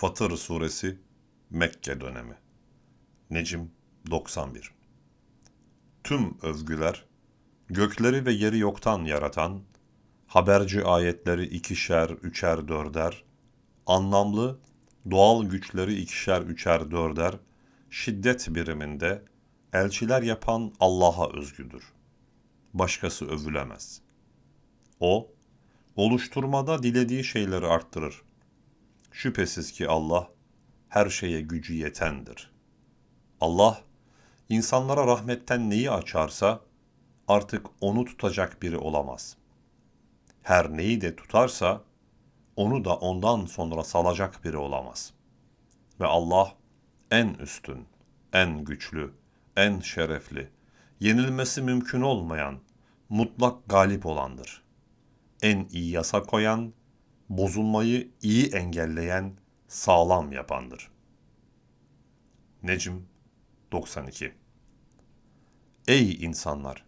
Fatır Suresi Mekke dönemi Necim 91 Tüm övgüler, gökleri ve yeri yoktan yaratan, haberci ayetleri ikişer, üçer, dörder, anlamlı, doğal güçleri ikişer, üçer, dörder, şiddet biriminde, elçiler yapan Allah'a özgüdür. Başkası övülemez. O, oluşturmada dilediği şeyleri arttırır. Şüphesiz ki Allah her şeye gücü yetendir. Allah insanlara rahmetten neyi açarsa artık onu tutacak biri olamaz. Her neyi de tutarsa onu da ondan sonra salacak biri olamaz. Ve Allah en üstün, en güçlü, en şerefli, yenilmesi mümkün olmayan, mutlak galip olandır. En iyi yasa koyan, bozulmayı iyi engelleyen, sağlam yapandır. Necm 92 Ey insanlar!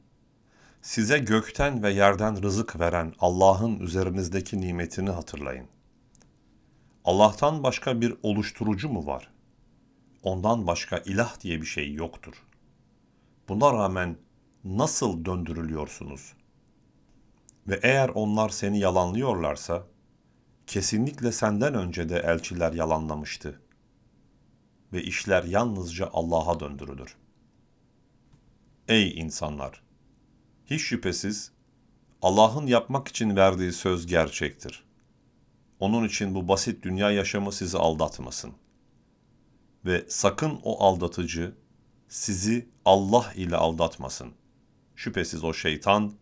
Size gökten ve yerden rızık veren Allah'ın üzerinizdeki nimetini hatırlayın. Allah'tan başka bir oluşturucu mu var? Ondan başka ilah diye bir şey yoktur. Buna rağmen nasıl döndürülüyorsunuz? Ve eğer onlar seni yalanlıyorlarsa, kesinlikle senden önce de elçiler yalanlamıştı. Ve işler yalnızca Allah'a döndürülür. Ey insanlar! Hiç şüphesiz Allah'ın yapmak için verdiği söz gerçektir. Onun için bu basit dünya yaşamı sizi aldatmasın. Ve sakın o aldatıcı sizi Allah ile aldatmasın. Şüphesiz o şeytan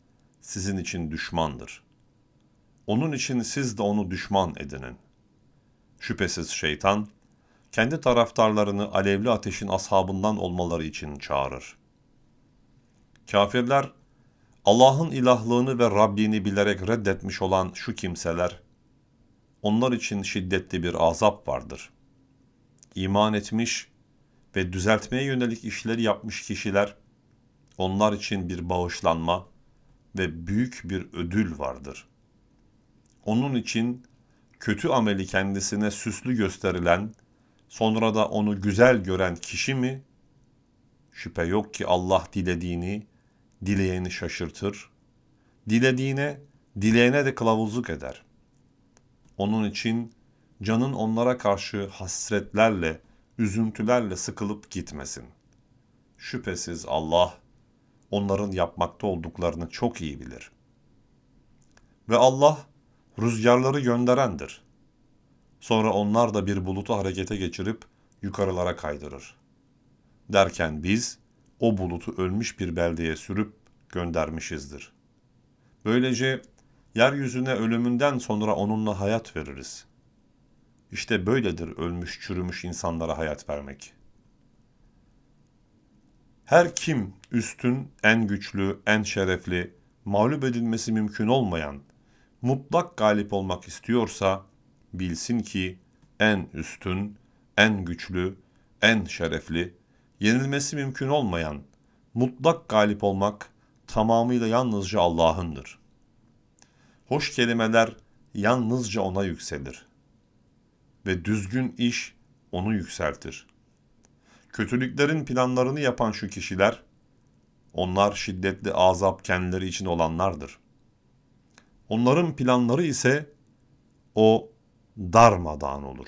sizin için düşmandır. Onun için siz de onu düşman edinin. Şüphesiz şeytan, kendi taraftarlarını alevli ateşin ashabından olmaları için çağırır. Kafirler, Allah'ın ilahlığını ve Rabbini bilerek reddetmiş olan şu kimseler, onlar için şiddetli bir azap vardır. İman etmiş ve düzeltmeye yönelik işleri yapmış kişiler, onlar için bir bağışlanma ve büyük bir ödül vardır. Onun için kötü ameli kendisine süslü gösterilen, sonra da onu güzel gören kişi mi? Şüphe yok ki Allah dilediğini, dileyeni şaşırtır. Dilediğine, dileyene de kılavuzluk eder. Onun için canın onlara karşı hasretlerle, üzüntülerle sıkılıp gitmesin. Şüphesiz Allah onların yapmakta olduklarını çok iyi bilir. Ve Allah rüzgarları gönderendir. Sonra onlar da bir bulutu harekete geçirip yukarılara kaydırır. Derken biz o bulutu ölmüş bir beldeye sürüp göndermişizdir. Böylece yeryüzüne ölümünden sonra onunla hayat veririz. İşte böyledir ölmüş çürümüş insanlara hayat vermek. Her kim üstün, en güçlü, en şerefli, mağlup edilmesi mümkün olmayan, mutlak galip olmak istiyorsa bilsin ki en üstün, en güçlü, en şerefli, yenilmesi mümkün olmayan, mutlak galip olmak tamamıyla yalnızca Allah'ındır. Hoş kelimeler yalnızca ona yükselir ve düzgün iş onu yükseltir. Kötülüklerin planlarını yapan şu kişiler, onlar şiddetli azap kendileri için olanlardır. Onların planları ise o darmadağın olur.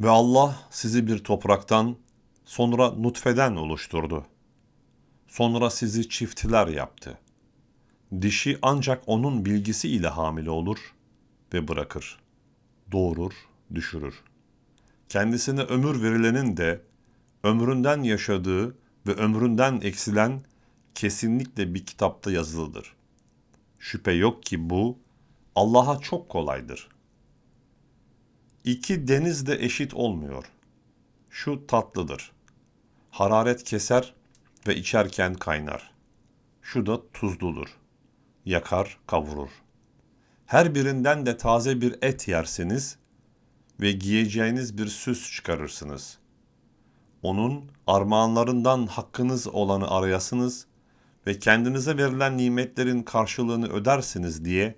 Ve Allah sizi bir topraktan, sonra nutfeden oluşturdu. Sonra sizi çiftler yaptı. Dişi ancak onun bilgisi ile hamile olur ve bırakır. Doğurur, düşürür. Kendisine ömür verilenin de ömründen yaşadığı ve ömründen eksilen kesinlikle bir kitapta yazılıdır. Şüphe yok ki bu Allah'a çok kolaydır. İki deniz de eşit olmuyor. Şu tatlıdır. Hararet keser ve içerken kaynar. Şu da tuzludur. Yakar, kavurur. Her birinden de taze bir et yersiniz ve giyeceğiniz bir süs çıkarırsınız. Onun armağanlarından hakkınız olanı arayasınız ve kendinize verilen nimetlerin karşılığını ödersiniz diye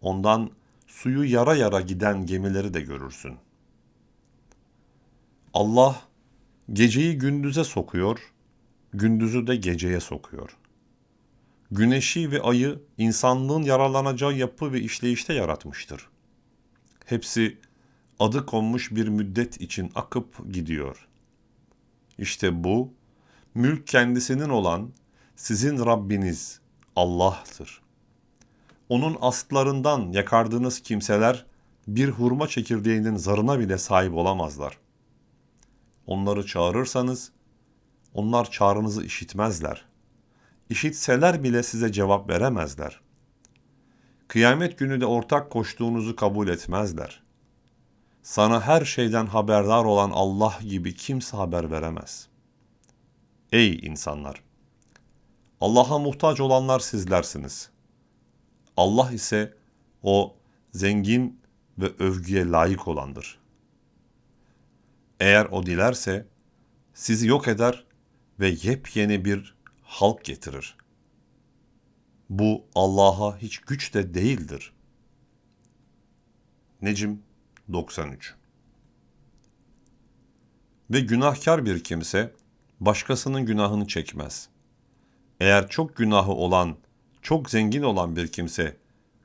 ondan suyu yara yara giden gemileri de görürsün. Allah geceyi gündüze sokuyor, gündüzü de geceye sokuyor. Güneşi ve ayı insanlığın yararlanacağı yapı ve işleyişte yaratmıştır. Hepsi adı konmuş bir müddet için akıp gidiyor. İşte bu mülk kendisinin olan sizin Rabbiniz Allah'tır. Onun astlarından yakardığınız kimseler bir hurma çekirdeğinin zarına bile sahip olamazlar. Onları çağırırsanız onlar çağrınızı işitmezler. İşitseler bile size cevap veremezler. Kıyamet günü de ortak koştuğunuzu kabul etmezler. Sana her şeyden haberdar olan Allah gibi kimse haber veremez. Ey insanlar! Allah'a muhtaç olanlar sizlersiniz. Allah ise o zengin ve övgüye layık olandır. Eğer o dilerse sizi yok eder ve yepyeni bir halk getirir. Bu Allah'a hiç güç de değildir. Necim 93 Ve günahkar bir kimse başkasının günahını çekmez. Eğer çok günahı olan, çok zengin olan bir kimse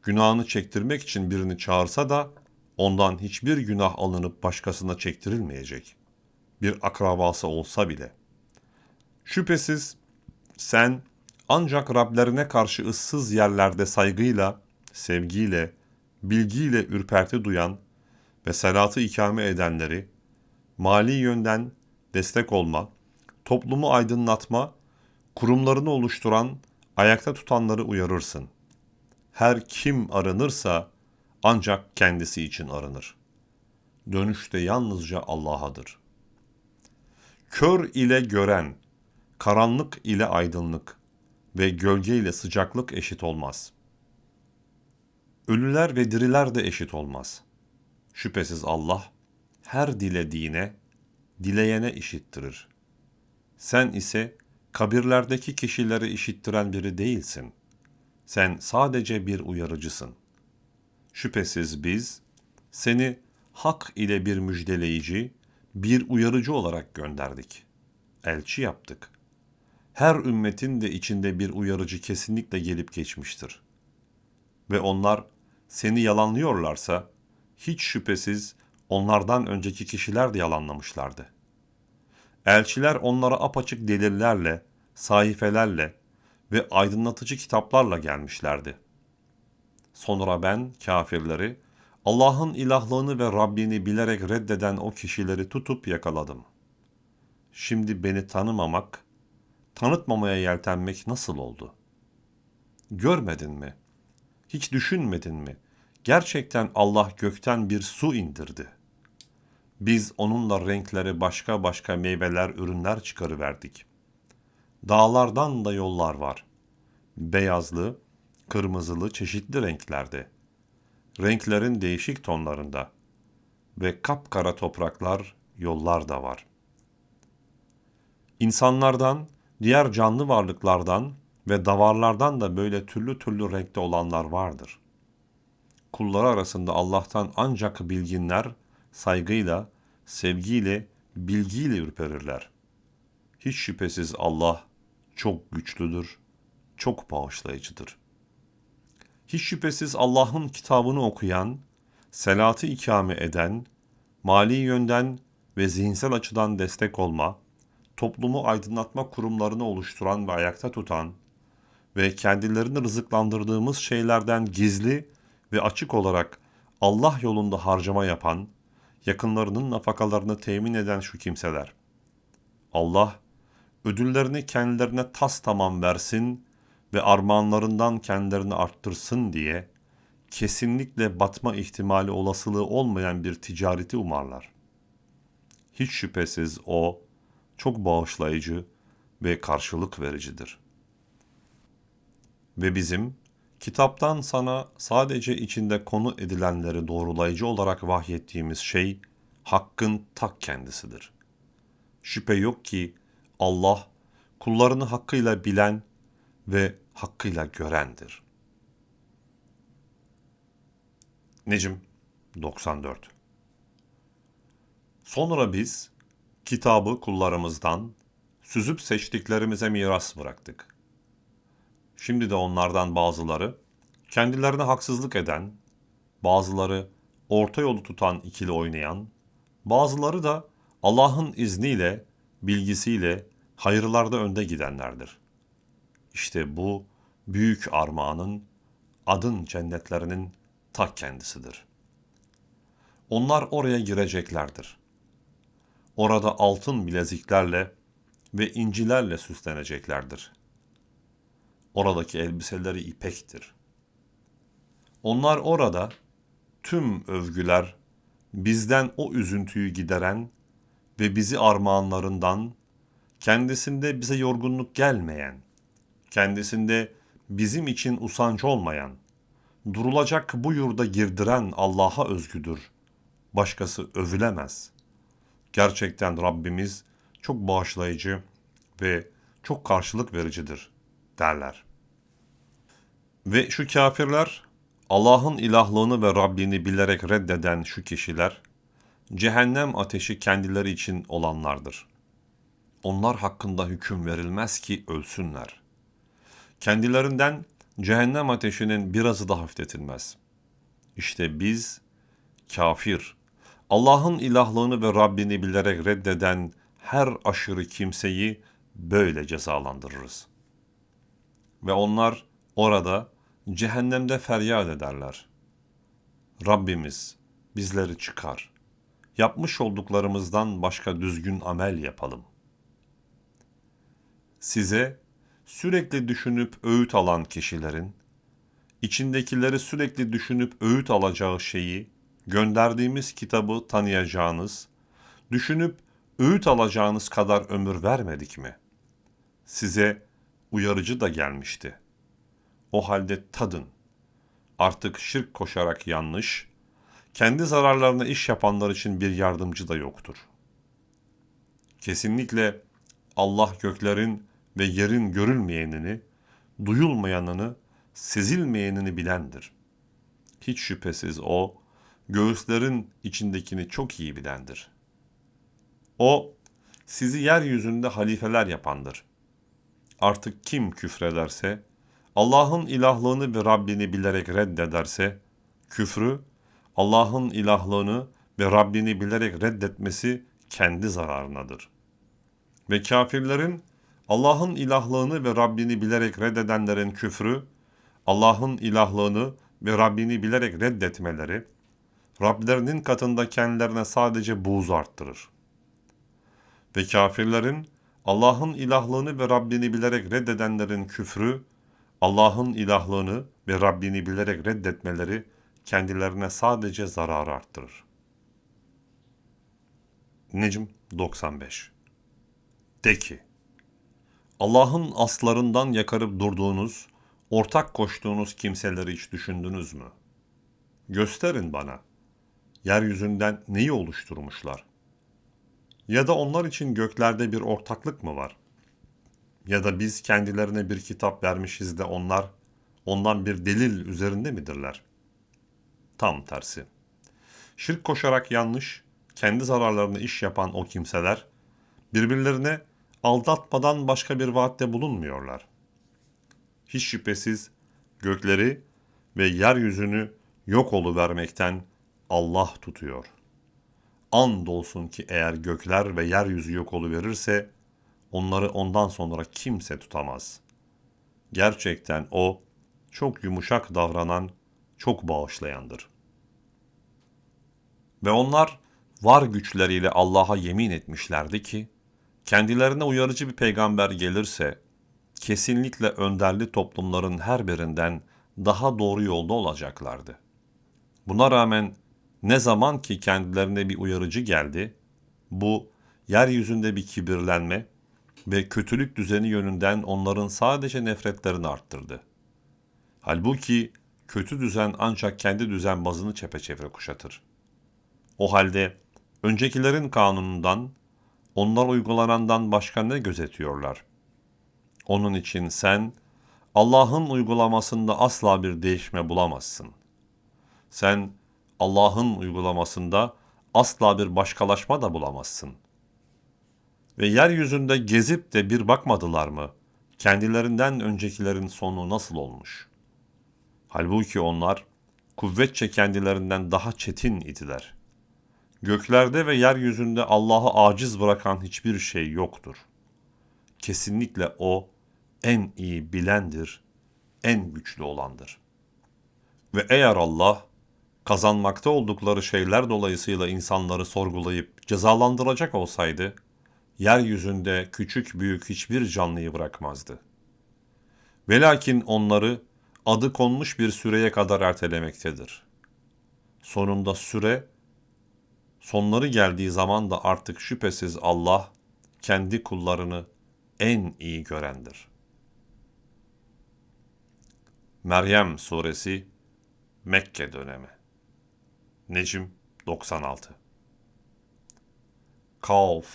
günahını çektirmek için birini çağırsa da ondan hiçbir günah alınıp başkasına çektirilmeyecek. Bir akrabası olsa bile. Şüphesiz sen ancak Rablerine karşı ıssız yerlerde saygıyla, sevgiyle, bilgiyle ürperti duyan ve salatı ikame edenleri, mali yönden destek olma, toplumu aydınlatma, kurumlarını oluşturan, ayakta tutanları uyarırsın. Her kim arınırsa ancak kendisi için arınır. Dönüşte yalnızca Allah'adır. Kör ile gören, karanlık ile aydınlık ve gölge ile sıcaklık eşit olmaz. Ölüler ve diriler de eşit olmaz. Şüphesiz Allah her dilediğine, dileyene işittirir. Sen ise kabirlerdeki kişileri işittiren biri değilsin. Sen sadece bir uyarıcısın. Şüphesiz biz seni hak ile bir müjdeleyici, bir uyarıcı olarak gönderdik. Elçi yaptık. Her ümmetin de içinde bir uyarıcı kesinlikle gelip geçmiştir. Ve onlar seni yalanlıyorlarsa hiç şüphesiz onlardan önceki kişiler de yalanlamışlardı. Elçiler onlara apaçık delillerle, sahifelerle ve aydınlatıcı kitaplarla gelmişlerdi. Sonra ben kafirleri, Allah'ın ilahlığını ve Rabbini bilerek reddeden o kişileri tutup yakaladım. Şimdi beni tanımamak, tanıtmamaya yeltenmek nasıl oldu? Görmedin mi? Hiç düşünmedin mi? Gerçekten Allah gökten bir su indirdi. Biz onunla renkleri başka başka meyveler, ürünler çıkarıverdik. Dağlardan da yollar var. Beyazlı, kırmızılı çeşitli renklerde. Renklerin değişik tonlarında. Ve kapkara topraklar, yollar da var. İnsanlardan, diğer canlı varlıklardan ve davarlardan da böyle türlü türlü renkte olanlar vardır. Kulları arasında Allah'tan ancak bilginler saygıyla, sevgiyle, bilgiyle ürperirler. Hiç şüphesiz Allah çok güçlüdür, çok bağışlayıcıdır. Hiç şüphesiz Allah'ın kitabını okuyan, selatı ikame eden, mali yönden ve zihinsel açıdan destek olma, toplumu aydınlatma kurumlarını oluşturan ve ayakta tutan ve kendilerini rızıklandırdığımız şeylerden gizli ve açık olarak Allah yolunda harcama yapan, yakınlarının nafakalarını temin eden şu kimseler. Allah ödüllerini kendilerine tas tamam versin ve armağanlarından kendilerini arttırsın diye kesinlikle batma ihtimali olasılığı olmayan bir ticareti umarlar. Hiç şüphesiz o çok bağışlayıcı ve karşılık vericidir. Ve bizim kitaptan sana sadece içinde konu edilenleri doğrulayıcı olarak vahyettiğimiz şey hakkın tak kendisidir. Şüphe yok ki Allah kullarını hakkıyla bilen ve hakkıyla görendir. Necim 94 Sonra biz kitabı kullarımızdan süzüp seçtiklerimize miras bıraktık. Şimdi de onlardan bazıları kendilerine haksızlık eden, bazıları orta yolu tutan ikili oynayan, bazıları da Allah'ın izniyle, bilgisiyle hayırlarda önde gidenlerdir. İşte bu büyük armağanın, adın cennetlerinin ta kendisidir. Onlar oraya gireceklerdir. Orada altın bileziklerle ve incilerle süsleneceklerdir. Oradaki elbiseleri ipektir. Onlar orada tüm övgüler bizden o üzüntüyü gideren ve bizi armağanlarından, kendisinde bize yorgunluk gelmeyen, kendisinde bizim için usanç olmayan, durulacak bu yurda girdiren Allah'a özgüdür. Başkası övülemez. Gerçekten Rabbimiz çok bağışlayıcı ve çok karşılık vericidir derler. Ve şu kafirler Allah'ın ilahlığını ve Rabbini bilerek reddeden şu kişiler cehennem ateşi kendileri için olanlardır. Onlar hakkında hüküm verilmez ki ölsünler. Kendilerinden cehennem ateşinin birazı da hafifletilmez. İşte biz kafir, Allah'ın ilahlığını ve Rabbini bilerek reddeden her aşırı kimseyi böyle cezalandırırız. Ve onlar orada cehennemde feryat ederler. Rabbimiz bizleri çıkar. Yapmış olduklarımızdan başka düzgün amel yapalım. Size sürekli düşünüp öğüt alan kişilerin, içindekileri sürekli düşünüp öğüt alacağı şeyi, gönderdiğimiz kitabı tanıyacağınız, düşünüp öğüt alacağınız kadar ömür vermedik mi? Size uyarıcı da gelmişti. O halde tadın. Artık şirk koşarak yanlış, kendi zararlarına iş yapanlar için bir yardımcı da yoktur. Kesinlikle Allah göklerin ve yerin görülmeyenini, duyulmayanını, sezilmeyenini bilendir. Hiç şüphesiz O, göğüslerin içindekini çok iyi bilendir. O, sizi yeryüzünde halifeler yapandır. Artık kim küfrederse, Allah'ın ilahlığını ve Rabbini bilerek reddederse, küfrü, Allah'ın ilahlığını ve Rabbini bilerek reddetmesi kendi zararınadır. Ve kafirlerin Allah'ın ilahlığını ve Rabbini bilerek reddedenlerin küfrü, Allah'ın ilahlığını ve Rabbini bilerek reddetmeleri, Rablerinin katında kendilerine sadece buğz arttırır. Ve kafirlerin Allah'ın ilahlığını ve Rabbini bilerek reddedenlerin küfrü, Allah'ın ilahlığını ve Rabbini bilerek reddetmeleri kendilerine sadece zarar arttırır. Necm 95 De ki, Allah'ın aslarından yakarıp durduğunuz, ortak koştuğunuz kimseleri hiç düşündünüz mü? Gösterin bana. Yeryüzünden neyi oluşturmuşlar? Ya da onlar için göklerde bir ortaklık mı var? Ya da biz kendilerine bir kitap vermişiz de onlar ondan bir delil üzerinde midirler? Tam tersi. Şirk koşarak yanlış, kendi zararlarını iş yapan o kimseler birbirlerine aldatmadan başka bir vaatte bulunmuyorlar. Hiç şüphesiz gökleri ve yeryüzünü yok vermekten Allah tutuyor. Andolsun ki eğer gökler ve yeryüzü yok verirse onları ondan sonra kimse tutamaz. Gerçekten o çok yumuşak davranan, çok bağışlayandır. Ve onlar var güçleriyle Allah'a yemin etmişlerdi ki, kendilerine uyarıcı bir peygamber gelirse, kesinlikle önderli toplumların her birinden daha doğru yolda olacaklardı. Buna rağmen ne zaman ki kendilerine bir uyarıcı geldi, bu yeryüzünde bir kibirlenme ve kötülük düzeni yönünden onların sadece nefretlerini arttırdı. Halbuki kötü düzen ancak kendi düzen bazını çepeçevre kuşatır. O halde öncekilerin kanunundan, onlar uygulanandan başka ne gözetiyorlar? Onun için sen Allah'ın uygulamasında asla bir değişme bulamazsın. Sen Allah'ın uygulamasında asla bir başkalaşma da bulamazsın. Ve yeryüzünde gezip de bir bakmadılar mı? Kendilerinden öncekilerin sonu nasıl olmuş? Halbuki onlar kuvvetçe kendilerinden daha çetin idiler. Göklerde ve yeryüzünde Allah'ı aciz bırakan hiçbir şey yoktur. Kesinlikle O en iyi bilendir, en güçlü olandır. Ve eğer Allah kazanmakta oldukları şeyler dolayısıyla insanları sorgulayıp cezalandıracak olsaydı, yeryüzünde küçük büyük hiçbir canlıyı bırakmazdı. Velakin onları adı konmuş bir süreye kadar ertelemektedir. Sonunda süre, sonları geldiği zaman da artık şüphesiz Allah kendi kullarını en iyi görendir. Meryem Suresi Mekke dönemi Necim 96 Kaf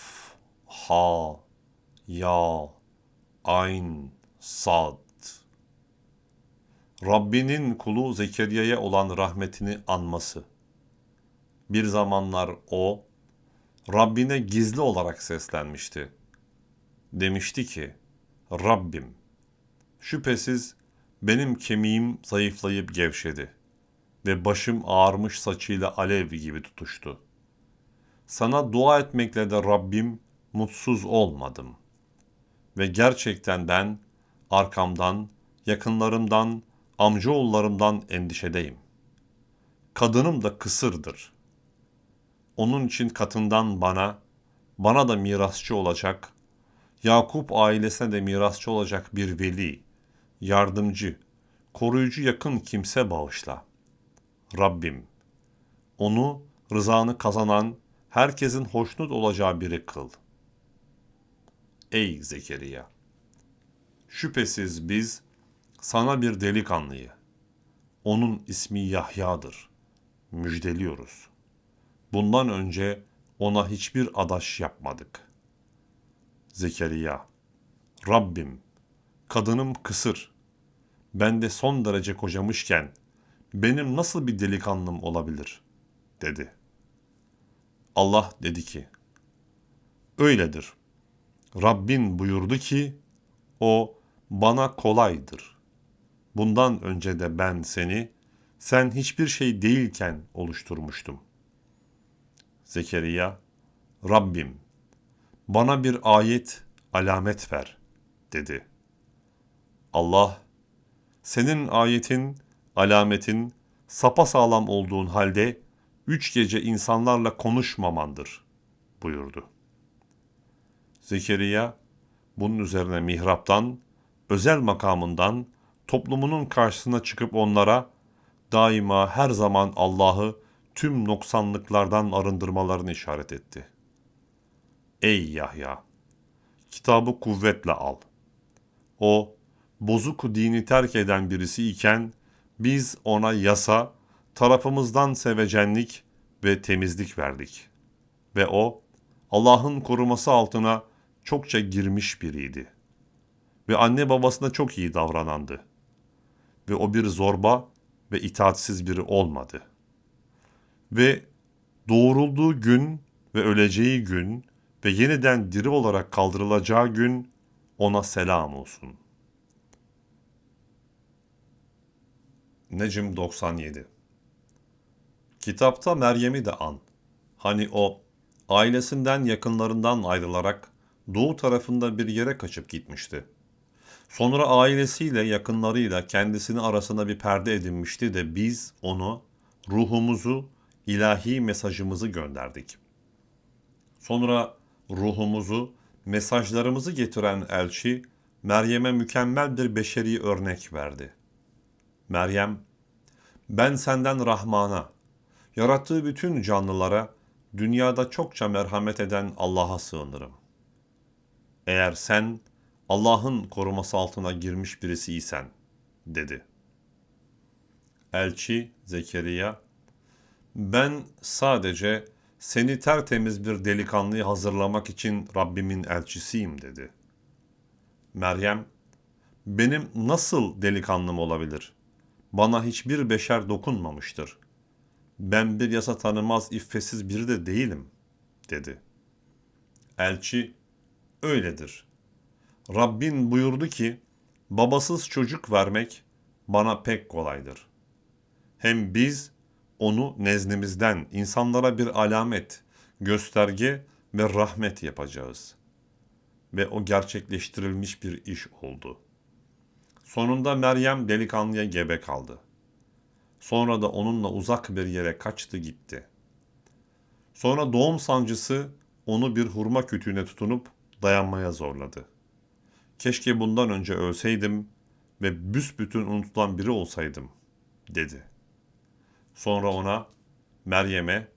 Ha Ya Ayn Sad Rabbinin kulu Zekeriya'ya olan rahmetini anması. Bir zamanlar o, Rabbine gizli olarak seslenmişti. Demişti ki, Rabbim, şüphesiz benim kemiğim zayıflayıp gevşedi ve başım ağarmış saçıyla alev gibi tutuştu. Sana dua etmekle de Rabbim mutsuz olmadım. Ve gerçekten ben arkamdan, yakınlarımdan, amcaoğullarımdan endişedeyim. Kadınım da kısırdır. Onun için katından bana, bana da mirasçı olacak, Yakup ailesine de mirasçı olacak bir veli, yardımcı, koruyucu yakın kimse bağışla. Rabbim, onu rızanı kazanan, herkesin hoşnut olacağı biri kıl. Ey Zekeriya! Şüphesiz biz sana bir delikanlıyı, onun ismi Yahya'dır, müjdeliyoruz. Bundan önce ona hiçbir adaş yapmadık. Zekeriya, Rabbim, kadınım kısır, ben de son derece kocamışken benim nasıl bir delikanlım olabilir? dedi. Allah dedi ki, öyledir. Rabbin buyurdu ki, o bana kolaydır. Bundan önce de ben seni, sen hiçbir şey değilken oluşturmuştum. Zekeriya, Rabbim, bana bir ayet, alamet ver, dedi. Allah, senin ayetin, alametin sapasağlam olduğun halde üç gece insanlarla konuşmamandır, buyurdu. Zekeriya, bunun üzerine mihraptan, özel makamından, toplumunun karşısına çıkıp onlara daima her zaman Allah'ı tüm noksanlıklardan arındırmalarını işaret etti. Ey Yahya! Kitabı kuvvetle al. O, bozuk dini terk eden birisi iken, biz ona yasa, tarafımızdan sevecenlik ve temizlik verdik. Ve o, Allah'ın koruması altına çokça girmiş biriydi. Ve anne babasına çok iyi davranandı. Ve o bir zorba ve itaatsiz biri olmadı. Ve doğrulduğu gün ve öleceği gün ve yeniden diri olarak kaldırılacağı gün ona selam olsun. Necim 97 Kitapta Meryem'i de an. Hani o ailesinden yakınlarından ayrılarak doğu tarafında bir yere kaçıp gitmişti. Sonra ailesiyle yakınlarıyla kendisini arasına bir perde edinmişti de biz onu, ruhumuzu, ilahi mesajımızı gönderdik. Sonra ruhumuzu, mesajlarımızı getiren elçi Meryem'e mükemmel bir beşeri örnek verdi. Meryem, ben senden Rahman'a, yarattığı bütün canlılara, dünyada çokça merhamet eden Allah'a sığınırım. Eğer sen Allah'ın koruması altına girmiş birisiysen, dedi. Elçi Zekeriya, ben sadece seni tertemiz bir delikanlıyı hazırlamak için Rabbimin elçisiyim dedi. Meryem, benim nasıl delikanlım olabilir? Bana hiçbir beşer dokunmamıştır. Ben bir yasa tanımaz iffesiz biri de değilim, dedi. Elçi, öyledir. Rabbin buyurdu ki, babasız çocuk vermek bana pek kolaydır. Hem biz onu nezdimizden insanlara bir alamet, gösterge ve rahmet yapacağız. Ve o gerçekleştirilmiş bir iş oldu. Sonunda Meryem delikanlıya gebe kaldı. Sonra da onunla uzak bir yere kaçtı gitti. Sonra doğum sancısı onu bir hurma kütüğüne tutunup dayanmaya zorladı. Keşke bundan önce ölseydim ve büsbütün unutulan biri olsaydım, dedi. Sonra ona, Meryem'e,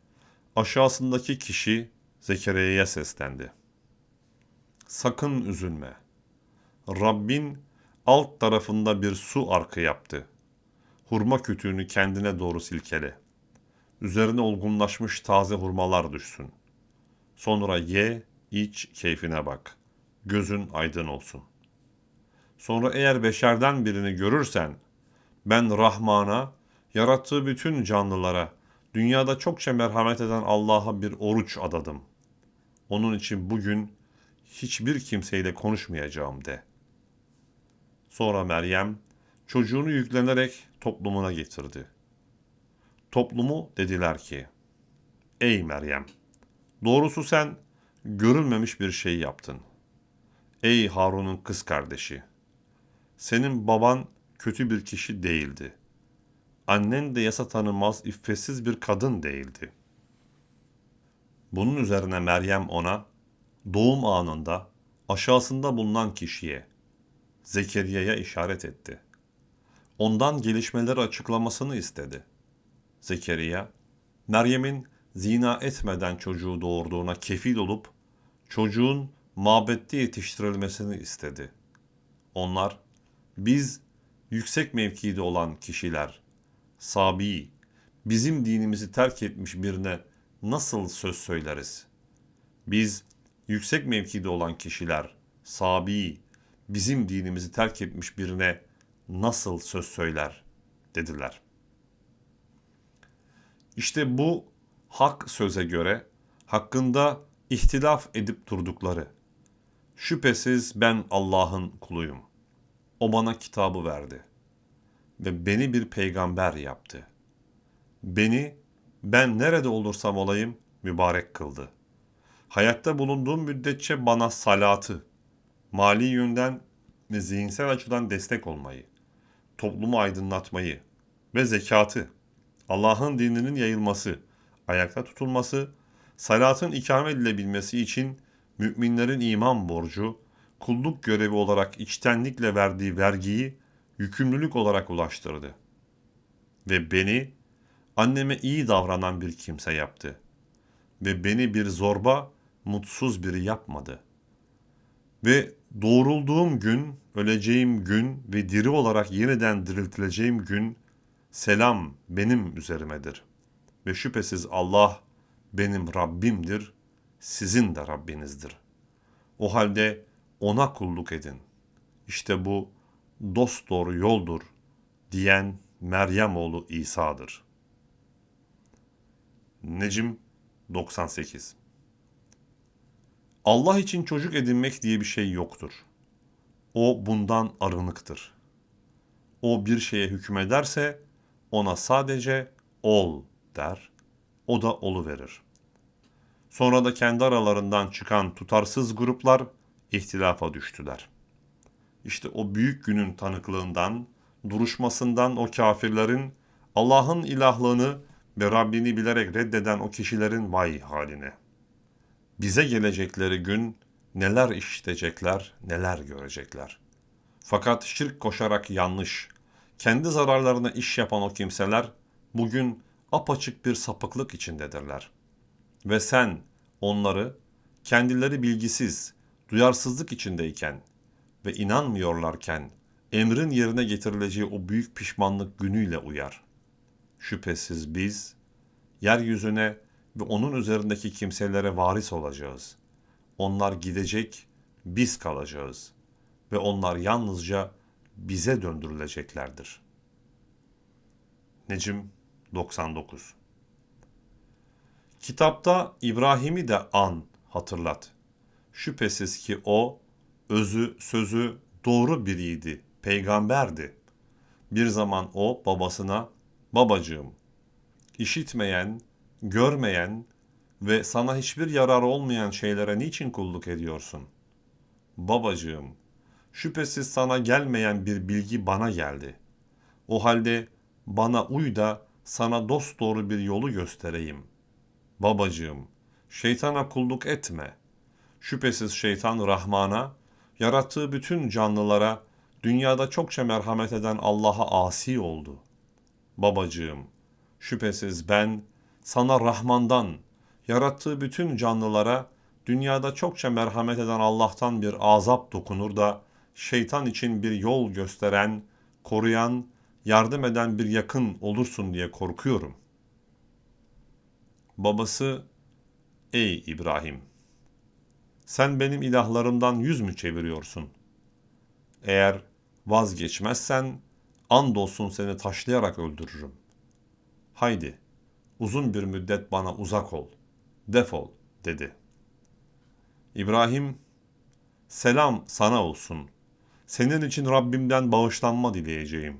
aşağısındaki kişi Zekeriya'ya seslendi. Sakın üzülme. Rabbin alt tarafında bir su arkı yaptı. Hurma kütüğünü kendine doğru silkele. Üzerine olgunlaşmış taze hurmalar düşsün. Sonra ye, iç, keyfine bak. Gözün aydın olsun. Sonra eğer beşerden birini görürsen, ben Rahman'a, yarattığı bütün canlılara, dünyada çokça merhamet eden Allah'a bir oruç adadım. Onun için bugün hiçbir kimseyle konuşmayacağım de. Sonra Meryem çocuğunu yüklenerek toplumuna getirdi. Toplumu dediler ki, Ey Meryem! Doğrusu sen görülmemiş bir şey yaptın. Ey Harun'un kız kardeşi! Senin baban kötü bir kişi değildi. Annen de yasa tanımaz, iffetsiz bir kadın değildi. Bunun üzerine Meryem ona, doğum anında aşağısında bulunan kişiye, Zekeriya'ya işaret etti. Ondan gelişmeleri açıklamasını istedi. Zekeriya, Meryem'in zina etmeden çocuğu doğurduğuna kefil olup çocuğun mabette yetiştirilmesini istedi. Onlar, biz yüksek mevkide olan kişiler, sabi, bizim dinimizi terk etmiş birine nasıl söz söyleriz? Biz yüksek mevkide olan kişiler, sabi, bizim dinimizi terk etmiş birine nasıl söz söyler dediler. İşte bu hak söze göre hakkında ihtilaf edip durdukları. Şüphesiz ben Allah'ın kuluyum. O bana kitabı verdi ve beni bir peygamber yaptı. Beni ben nerede olursam olayım mübarek kıldı. Hayatta bulunduğum müddetçe bana salatı, mali yönden ve zihinsel açıdan destek olmayı, toplumu aydınlatmayı ve zekatı, Allah'ın dininin yayılması, ayakta tutulması, salatın ikame edilebilmesi için müminlerin iman borcu, kulluk görevi olarak içtenlikle verdiği vergiyi yükümlülük olarak ulaştırdı. Ve beni anneme iyi davranan bir kimse yaptı. Ve beni bir zorba, mutsuz biri yapmadı. Ve doğrulduğum gün, öleceğim gün ve diri olarak yeniden diriltileceğim gün selam benim üzerimedir. Ve şüphesiz Allah benim Rabbimdir, sizin de Rabbinizdir. O halde ona kulluk edin. İşte bu dost doğru yoldur diyen Meryem oğlu İsa'dır. Necim 98 Allah için çocuk edinmek diye bir şey yoktur. O bundan arınıktır. O bir şeye hükmederse ona sadece ol der, o da olu verir. Sonra da kendi aralarından çıkan tutarsız gruplar ihtilafa düştüler. İşte o büyük günün tanıklığından, duruşmasından o kafirlerin Allah'ın ilahlığını ve Rabbini bilerek reddeden o kişilerin vay haline. Bize gelecekleri gün neler işitecekler, neler görecekler. Fakat şirk koşarak yanlış, kendi zararlarına iş yapan o kimseler bugün apaçık bir sapıklık içindedirler. Ve sen onları kendileri bilgisiz, duyarsızlık içindeyken ve inanmıyorlarken emrin yerine getirileceği o büyük pişmanlık günüyle uyar. Şüphesiz biz yeryüzüne ve onun üzerindeki kimselere varis olacağız. Onlar gidecek, biz kalacağız ve onlar yalnızca bize döndürüleceklerdir. Necim 99 Kitapta İbrahim'i de an, hatırlat. Şüphesiz ki o özü sözü doğru biriydi, peygamberdi. Bir zaman o babasına babacığım, işitmeyen, görmeyen ve sana hiçbir yararı olmayan şeylere niçin kulluk ediyorsun? Babacığım, şüphesiz sana gelmeyen bir bilgi bana geldi. O halde bana uy da sana dosdoğru bir yolu göstereyim. Babacığım, şeytana kulluk etme. Şüphesiz şeytan Rahman'a, yarattığı bütün canlılara, dünyada çokça merhamet eden Allah'a asi oldu. Babacığım, şüphesiz ben sana Rahman'dan, yarattığı bütün canlılara, dünyada çokça merhamet eden Allah'tan bir azap dokunur da, şeytan için bir yol gösteren, koruyan, yardım eden bir yakın olursun diye korkuyorum. Babası, ey İbrahim, sen benim ilahlarımdan yüz mü çeviriyorsun? Eğer vazgeçmezsen, andolsun seni taşlayarak öldürürüm. Haydi, uzun bir müddet bana uzak ol, defol, dedi. İbrahim, selam sana olsun. Senin için Rabbimden bağışlanma dileyeceğim.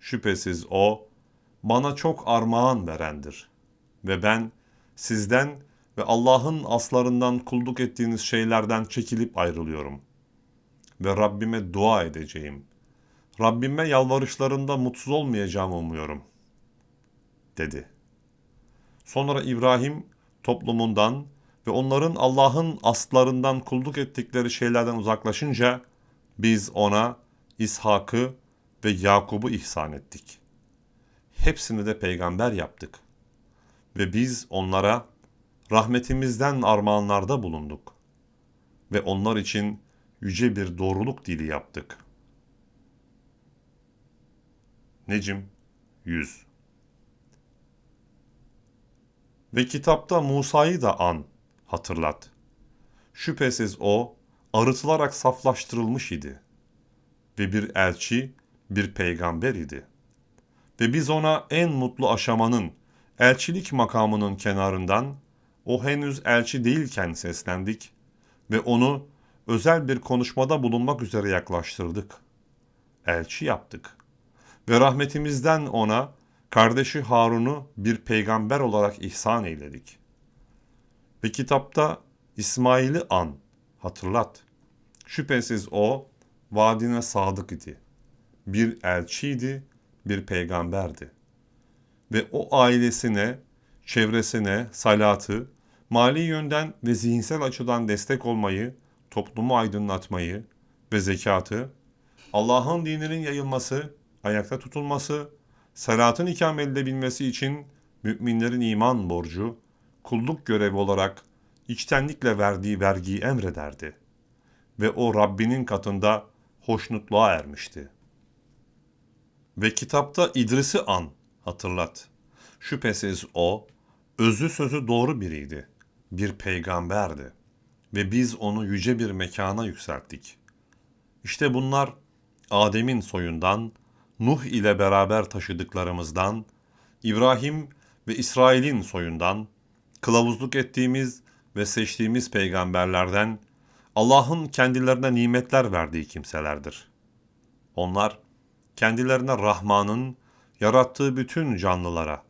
Şüphesiz o, bana çok armağan verendir. Ve ben, sizden ve Allah'ın aslarından kulluk ettiğiniz şeylerden çekilip ayrılıyorum. Ve Rabbime dua edeceğim. Rabbime yalvarışlarında mutsuz olmayacağımı umuyorum. Dedi. Sonra İbrahim toplumundan ve onların Allah'ın aslarından kulluk ettikleri şeylerden uzaklaşınca biz ona İshak'ı ve Yakub'u ihsan ettik. Hepsini de peygamber yaptık. Ve biz onlara rahmetimizden armağanlarda bulunduk. Ve onlar için yüce bir doğruluk dili yaptık. Necim 100 Ve kitapta Musa'yı da an, hatırlat. Şüphesiz o, arıtılarak saflaştırılmış idi. Ve bir elçi, bir peygamber idi. Ve biz ona en mutlu aşamanın, elçilik makamının kenarından, o henüz elçi değilken seslendik ve onu özel bir konuşmada bulunmak üzere yaklaştırdık. Elçi yaptık. Ve rahmetimizden ona, kardeşi Harun'u bir peygamber olarak ihsan eyledik. Ve kitapta İsmail'i an, hatırlat. Şüphesiz o, vaadine sadık idi. Bir elçiydi, bir peygamberdi. Ve o ailesine, çevresine salatı, mali yönden ve zihinsel açıdan destek olmayı, toplumu aydınlatmayı ve zekatı, Allah'ın dininin yayılması, ayakta tutulması, salatın ikame edilebilmesi için müminlerin iman borcu, kulluk görevi olarak içtenlikle verdiği vergiyi emrederdi. Ve o Rabbinin katında hoşnutluğa ermişti. Ve kitapta İdris'i an, hatırlat. Şüphesiz o, özü sözü doğru biriydi. Bir peygamberdi. Ve biz onu yüce bir mekana yükselttik. İşte bunlar Adem'in soyundan, Nuh ile beraber taşıdıklarımızdan, İbrahim ve İsrail'in soyundan, kılavuzluk ettiğimiz ve seçtiğimiz peygamberlerden Allah'ın kendilerine nimetler verdiği kimselerdir. Onlar kendilerine Rahman'ın yarattığı bütün canlılara,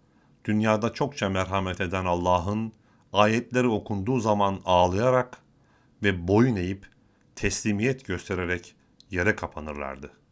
dünyada çokça merhamet eden Allah'ın ayetleri okunduğu zaman ağlayarak ve boyun eğip teslimiyet göstererek yere kapanırlardı.''